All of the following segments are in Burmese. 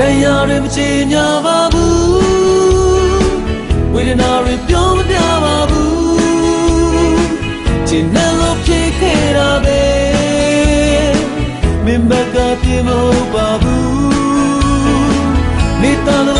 တွေမချေညာပါဘူးဝေဒနာတွေပြောမပြပါဘူးချင်တယ်လို့ဖြစ်ခဲ့တာပဲမင်းဘက်ကပြေမဟုတ်ပါဘူးနေတန်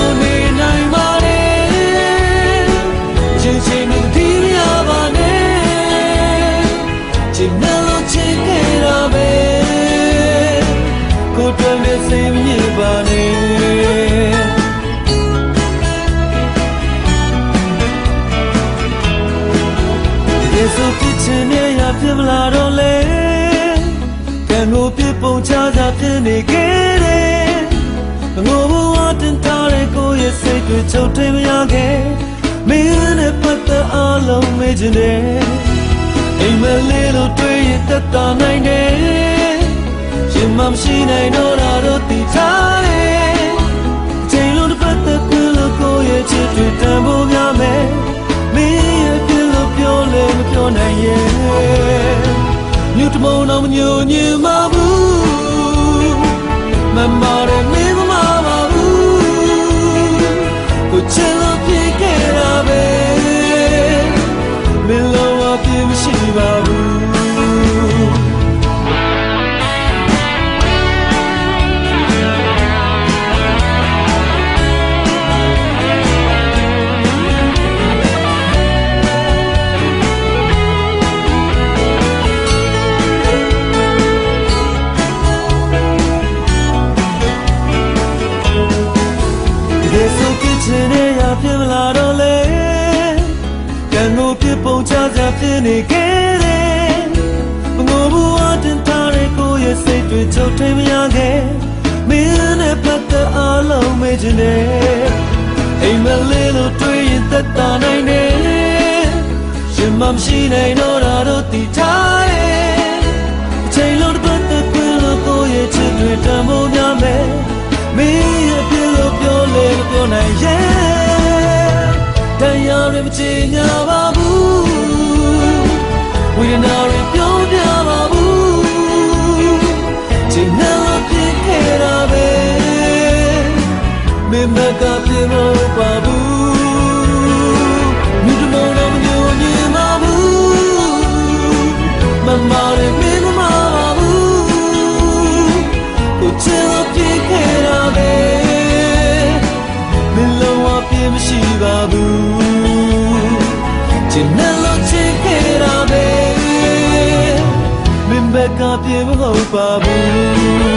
နဲ့ရဖြစ်မလာတော့လေကံကိုပြပုံချစာဖြစ်နေခဲ့တယ်ငိုဘဝတင်ထားတဲ့ကိုယ့်ရဲ့စိတ်တွေချုပ်ထိန်မရခဲ့မင်းနဲ့ပတ်သက်အလုံးမေ့ခြင်းနဲ့အိမ်မလေးလို့တွေ့ရင်သက်သာနိုင်တယ်ရှင်မမရှိနိုင်တော့တာတော့တည် မြို့တမုံတော့မညိုညင်ပါဘူးမမရဲမ ခြင်းနဲ့ရဖြစ်မလာတော့လေကံကိုပြပုံချစာဖြစ်နေခဲ့တယ်မငိုဘူးအတင်ထားတဲ့ကိုယ့်ရဲ့စိတ်တွေချုပ်ထိန်မရခဲ့မင်းနဲ့ပတ်သက်အလုံးမေ့ခြင်းနဲ့အိမ်မလေးလို့တွေ့ရင်သက်သာနိုင်တယ်ရှင်မမရှိနိုင်တော့တာတော့တည်ထားတယ်အချိန်လုံးတစ်ပတ်သက်ခွင့်လို့ကိုယ့်ရဲ့ချစ်တွေတန်ဖို့များမယ်မင်းရဲ့ပြလို့ပြောလေမပြောနိုင်ရဲ့တရားတွေ မချေညာပါဘူးဝိညာဉ်တွေပြောပြပါဘူးချိန်နဲ့လို့ဖြစ်ခဲ့တာပဲမင်းမကပြလို့ပါဘူးမြတ်မောင်တော်မညိုညင်ပါဘူးမမရဲမင်းမမပါဘူးကိုချင်လို့ပြခဲ့တာပဲမင်းလုံးဝပြမရှိပါဘူး ချင်တယ်လို့ချစ်ခဲ့တာပဲမင်းဘက်ကပြမဟုတ်ပါဘူး